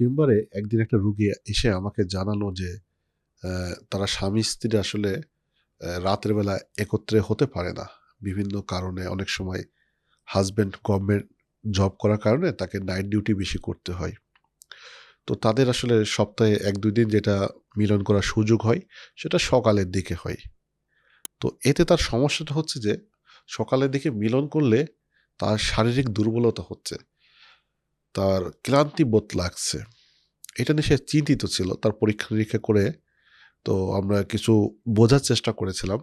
চেম্বারে একদিন একটা রুগী এসে আমাকে জানালো যে তারা স্বামী স্ত্রী আসলে রাতের বেলা একত্রে হতে পারে না। বিভিন্ন কারণে অনেক সময় হাজব্যান্ড গভর্নমেন্ট জব করার কারণে তাকে নাইট ডিউটি বেশি করতে হয়। তো তাদের আসলে সপ্তাহে এক, দুই দিন যেটা মিলন করার সুযোগ হয়, সেটা সকালের দিকে হয়। তো এতে তার সমস্যাটা হচ্ছে যে, সকালের দিকে মিলন করলে তার শারীরিক দুর্বলতা হচ্ছে। তার ক্লান্তি বোধ লাগছে। এটা নিয়ে সে চিন্তিত ছিল। তার পরীক্ষা নিরীক্ষা করে তো আমরা কিছু বোঝার চেষ্টা করেছিলাম।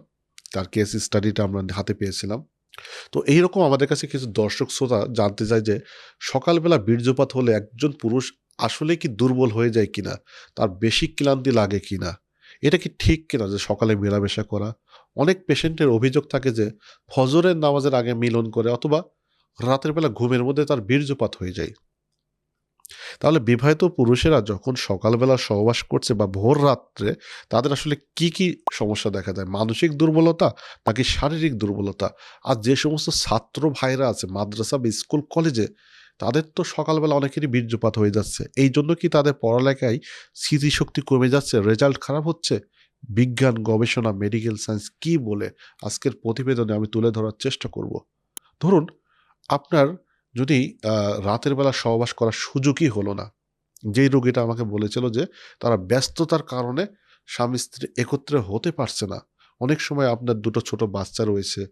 তার কেস স্টাডিটা আমরা হাতে পেয়েছিলাম। তো এইরকম আমাদের কাছে কিছু দর্শক, শ্রোতা জানতে চায় যে সকালবেলা বীর্যপাত হলে একজন পুরুষ আসলে কি দুর্বল হয়ে যায় কিনা? তার বেশি ক্লান্তি লাগে কিনা? এটা কি ঠিক কিনা যে সকালে মেলামেশা করা? অনেক পেশেন্টের অভিযোগ থাকে যে ফজরের নামাজের আগে মিলন করে অথবা রাতের বেলা ঘুমের মধ্যে তার বীর্যপাত হয়ে যায়। তাহলে বিবাহিত পুরুষেরা যখন সকালবেলা সহবাস করছে বা ভোর রাত্রে, তাদের আসলে কি কি সমস্যা দেখা যায়? মানসিক দুর্বলতা নাকি শারীরিক দুর্বলতা? আর যে সমস্ত ছাত্র ভাইরা আছে, মাদ্রাসা বা স্কুল, কলেজে, তাদের তো সকালবেলা অনেকেরই বীর্যপাত হয়ে যাচ্ছে। এই জন্য কি তাদের পড়ালেখায় স্মৃতিশক্তি কমে যাচ্ছে? রেজাল্ট খারাপ হচ্ছে? বিজ্ঞান, গবেষণা, মেডিকেল সায়েন্স কি বলে আজকের প্রতিবেদনে আমি তুলে ধরার চেষ্টা করব। ধরুন, আপনার যদি রাতের বেলা সহবাস করার সুযোগই হলো না। যেই রোগীটা আমাকে বলেছিল যে, তারা ব্যস্ততার কারণে স্বামী স্ত্রী একত্রে হতে পারছে না। অনেক সময় আপনার দুটো ছোট বাচ্চা রয়েছে,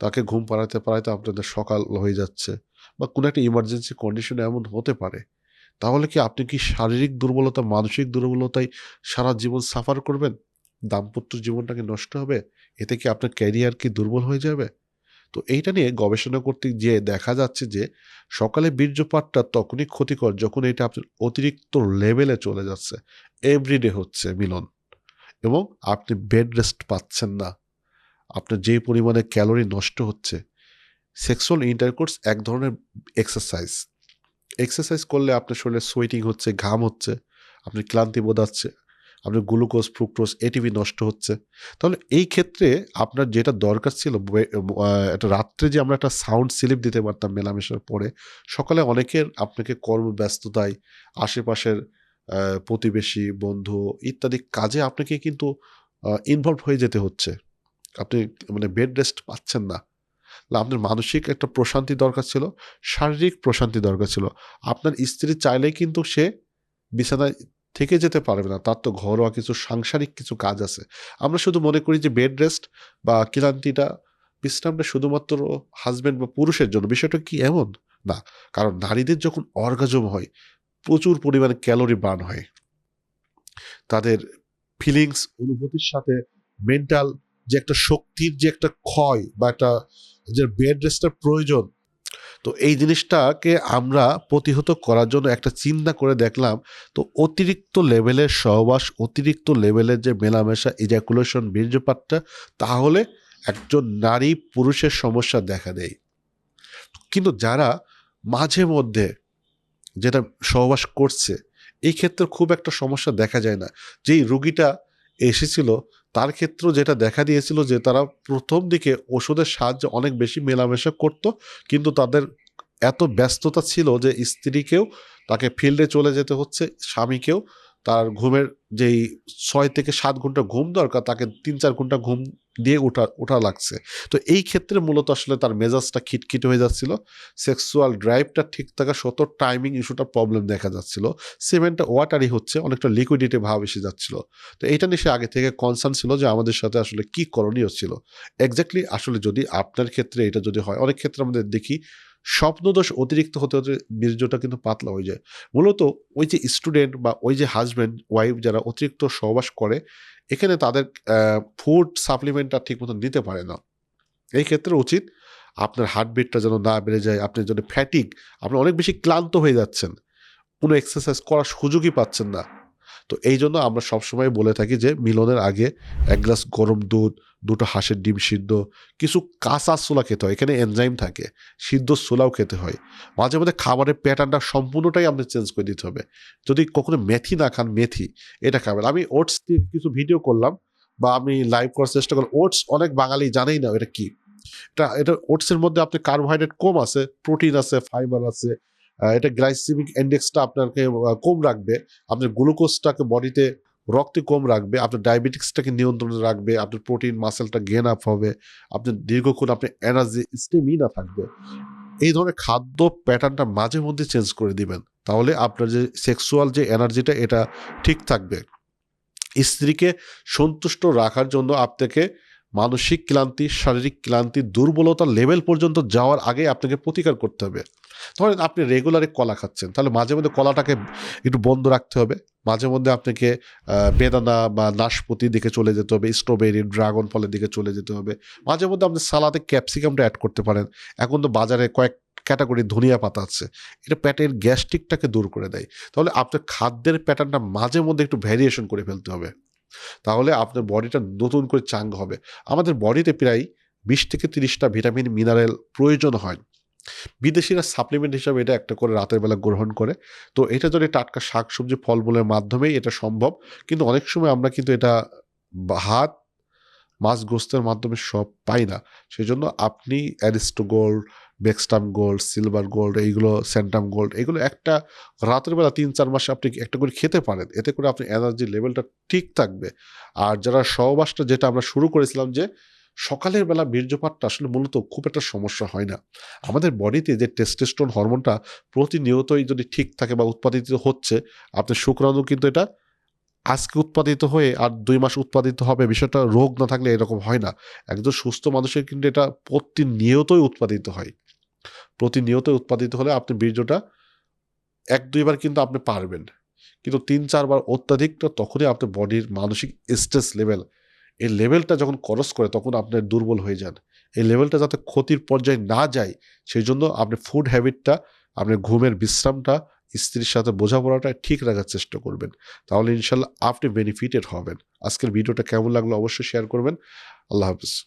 তাকে ঘুম পাড়াতে পাড়াতে আপনাদের সকাল হয়ে যাচ্ছে বা কোনো একটা ইমার্জেন্সি কন্ডিশনে এমন হতে পারে। তাহলে কি আপনি কি শারীরিক দুর্বলতা, মানসিক দুর্বলতায় সারা জীবন সাফার করবেন? দাম্পত্য জীবনটাকে নষ্ট হবে? এতে কি আপনার ক্যারিয়ার কি দুর্বল হয়ে যাবে? তো এইটা নিয়ে গবেষণা করতে গিয়ে দেখা যাচ্ছে যে সকালে বীর্যপাতটা তখনই ক্ষতিকর যখন এটা আপনার অতিরিক্ত লেভেলে চলে যাচ্ছে। এভরিডে হচ্ছে মিলন। এবং আপনি বেড রেস্ট পাচ্ছেন না। আপনার যেই পরিমাণে ক্যালোরি নষ্ট হচ্ছে সেক্সুয়াল ইন্টারকোর্স এক ধরনের এক্সারসাইজ এক্সারসাইজ করলে আপনার শরীরে সোয়েটিং হচ্ছে, ঘাম হচ্ছে আপনি ক্লান্তি বোধাচ্ছে আপনার গ্লুকোজ ফ্রুক্টোজ এটিভি নষ্ট হচ্ছে। তাহলে এই ক্ষেত্রে আপনার যেটা দরকার ছিল একটা রাত্রে যে আমরা একটা সাউন্ড স্লিপ দিতে পারতাম মেলামেশার পরে, সকালে অনেকের আপনাকে কর্মব্যস্ততায়, আশেপাশের প্রতিবেশী, বন্ধু ইত্যাদি কাজে আপনাকে কিন্তু ইনভলভ হয়ে যেতে হচ্ছে। আপনি মানে বেড রেস্ট পাচ্ছেন না। আপনার মানসিক একটা প্রশান্তি দরকার ছিল, শারীরিক প্রশান্তি দরকার ছিল। আপনার স্ত্রী চাইলেই কিন্তু সে বিছানায় থেকে যেতে পারবে না। তার তো ঘরোয়া কিছু সাংসারিক কিছু কাজ আছে। আমরা শুধু মনে করি যে বেড রেস্ট বা ক্লান্তিটা বিশ্রামটা শুধুমাত্র হাজব্যান্ড বা পুরুষের জন্য। বিষয়টা কি এমন? না, কারণ নারীদের যখন অর্গাজম হয়, প্রচুর পরিমাণে ক্যালোরি বার্ন হয়। তাদের ফিলিংস অনুভূতির সাথে মেন্টাল যে একটা শক্তির যে একটা ক্ষয় বা একটা যে বেড রেস্টের প্রয়োজন তো এই জিনিসটাকে আমরা প্রতিহত করার জন্য একটা চিন্তা করে দেখলাম। তো অতিরিক্ত লেভেলের সহবাস, অতিরিক্ত লেভেলের যে মেলামেশা ইজাকুলেশন বীর্যপাতটা, তাহলে একজন নারী পুরুষের সমস্যা দেখা দেয়। কিন্তু যারা মাঝে মধ্যে যেটা সহবাস করছে, এই ক্ষেত্রে খুব একটা সমস্যা দেখা যায় না। যেই রুগীটা এসেছিল তার ক্ষেত্রেও যেটা দেখা দিয়েছিল যে তারা প্রথম দিকে ওষুধের সাহায্যে অনেক বেশি মেলামেশা করত, কিন্তু তাদের এত ব্যস্ততা ছিল যে স্ত্রীকেও তাকে ফিল্ডে চলে যেতে হচ্ছে, স্বামীকেও। তার ঘুমের যেই ছয় থেকে সাত ঘণ্টা ঘুম দরকার, তাকে তিন চার ঘণ্টা ঘুম দিয়ে ওঠা ওঠা লাগছে। তো এই ক্ষেত্রে মূলত আসলে তার মেজাজটা খিটখিট হয়ে যাচ্ছিল। সেক্সুয়াল ড্রাইভটা ঠিক থাকা সত টাইমিং ইস্যুটা প্রবলেম দেখা যাচ্ছিল। সিমেন্টটা ওয়াটারি হচ্ছে, অনেকটা লিকুইডিটি ভাব এসে যাচ্ছিল। তো এইটা নিয়ে সে আগে থেকে কনসার্ন ছিল যে আমাদের সাথে আসলে কি করণীয় ছিল। এক্স্যাক্টলি আসলে যদি আপনার ক্ষেত্রে এটা যদি হয়, অনেক ক্ষেত্রে আমাদের দেখি স্বপ্নদোষ অতিরিক্ত হতে হতে বীর্যটা কিন্তু পাতলা হয়ে যায়। মূলত ওই যে স্টুডেন্ট বা ওই যে হাজব্যান্ড ওয়াইফ যারা অতিরিক্ত সহবাস করে, এখানে তাদের ফুড সাপ্লিমেন্টটা ঠিকমতো নিতে পারে না। এই ক্ষেত্রে উচিত আপনার হার্টবিটটা যেন না বেড়ে যায়, আপনি যেন ফ্যাটিক আপনি অনেক বেশি ক্লান্ত হয়ে যাচ্ছেন, কোনো এক্সারসাইজ করার সুযোগই পাচ্ছেন না। তো এই জন্য আমরা সবসময় বলে থাকি যে মিলনের আগে এক গ্লাস গরম দুধ, দুটো হাঁসের ডিম সিদ্ধ, কিছু কাঁচা সোলা খেতে হয়। এখানে এনজাইম থাকে, সিদ্ধ সোলাও খেতে হয়। মাঝে মধ্যে খাবারের প্যাটার্নটা সম্পূর্ণটাই আপনি চেঞ্জ করে দিতে হবে। যদি কখনো মেথি না খান, মেথি, এটা খাবেন। আমি ওটস কিছু ভিডিও করলাম বা আমি লাইভ করার চেষ্টা করলাম। ওটস অনেক বাঙালি জানেই না এটা কি। এটা এটা ওটসের মধ্যে আপনি কার্বোহাইড্রেট কম আছে প্রোটিন আছে ফাইবার আছে এটা গ্লাইসেমিক ইন্ডেক্সটা আপনাকে কম রাখবে। আপনার গ্লুকোজটাকে বডিতে রক্তে কম রাখবে, আপনার ডায়াবেটিক্সটাকে নিয়ন্ত্রণে রাখবে, আপনার প্রোটিন মাসেলটা গেন আপ হবে, আপনার দীর্ঘক্ষণ আপনার এনার্জি স্টেমিনা থাকবে। এই ধরনের খাদ্য প্যাটার্নটা মাঝে মধ্যে চেঞ্জ করে দিবেন। তাহলে আপনার যে সেক্সুয়াল যে এনার্জিটা এটা ঠিক থাকবে। স্ত্রীকে সন্তুষ্ট রাখার জন্য আপনাকে মানসিক ক্লান্তি, শারীরিক ক্লান্তি দুর্বলতার লেভেল পর্যন্ত যাওয়ার আগে আপনাকে প্রতিকার করতে হবে। ধরেন আপনি রেগুলারে কলা খাচ্ছেন, তাহলে মাঝে মধ্যে কলাটাকে একটু বন্ধ রাখতে হবে। মাঝে মধ্যে আপনাকে বেদানা বা নাশপতির দিকে চলে যেতে হবে স্ট্রবেরি ড্রাগন ফলের দিকে চলে যেতে হবে। মাঝে মধ্যে আপনি সালাদে ক্যাপসিকামটা অ্যাড করতে পারেন। এখন তো বাজারে কয়েক ক্যাটাগরি ধনিয়া পাতা আছে, এটা পেটের গ্যাস্ট্রিকটাকে দূর করে দেয়। তাহলে আপনার খাদ্যের প্যাটার্নটা মাঝে মধ্যে একটু ভ্যারিয়েশন করে ফেলতে হবে। তাহলে আপনার বডিটা নতুন করে চাঙ্গ হবে। আমাদের বডিতে প্রায় বিশ থেকে তিরিশটা ভিটামিন, মিনারেল প্রয়োজন হয়। বিদেশিরা সাপ্লিমেন্ট হিসাবে এটা একটা করে রাতের বেলা গ্রহণ করে। তো এটা যদি টাটকা শাক শাকসবজি, ফলমূলের মাধ্যমেই এটা সম্ভব, কিন্তু অনেক সময় আমরা কিন্তু এটা ভাত মাছ গোস্তের মাধ্যমে সব পাই না। সেই জন্য আপনি Aristo gold Bextum gold silver gold এইগুলো স্যান্টাম গোল্ড এগুলো একটা রাতের বেলা তিন চার মাসে আপনি একটা করে খেতে পারেন। এতে করে আপনি এনার্জি লেভেলটা ঠিক থাকবে। আর যারা সহবাসটা যেটা আমরা শুরু করেছিলাম যে, সকালের বেলা বীর্যপাতটা আসলে মূলত খুব একটা সমস্যা হয় না। আমাদের বডিতে যে টেস্টেস্টোন হরমোনটা প্রতিনিয়তই যদি ঠিক থাকে বা উৎপাদিত হচ্ছে আপনার শুক্রাণু কিন্তু এটা আজকে উৎপাদিত হয়ে আর দুই মাস উৎপাদিত হবে, বিষয়টা রোগ না থাকলে এরকম হয় না। একজন সুস্থ মানুষের কিন্তু এটা প্রতিনিয়তই উৎপাদিত হয়। প্রতিনিয়তই উৎপাদিত হলে আপনি বীর্যটা এক দুইবার কিন্তু আপনি পারবেন। কিন্তু তিন চারবার অত্যাধিকটা তখনই আপনার বডির মানসিক স্ট্রেস লেভেল এই লেভেলটা যখন ক্রস করে তখন আপনার দুর্বল হয়ে যান। এই লেভেলটা যাতে ক্ষতির পর্যায়ে না যায়, সেই জন্য আপনি ফুড হ্যাবিটটা আপনার ঘুমের বিশ্রামটা, স্ত্রীর সাথে বোঝাপড়াটা ঠিক রাখার চেষ্টা করবেন। তাহলে ইনশাল্লাহ আপনি বেনিফিটেড হবেন। আজকের ভিডিওটা কেমন লাগল অবশ্যই শেয়ার করবেন। আল্লাহ হাফিজ।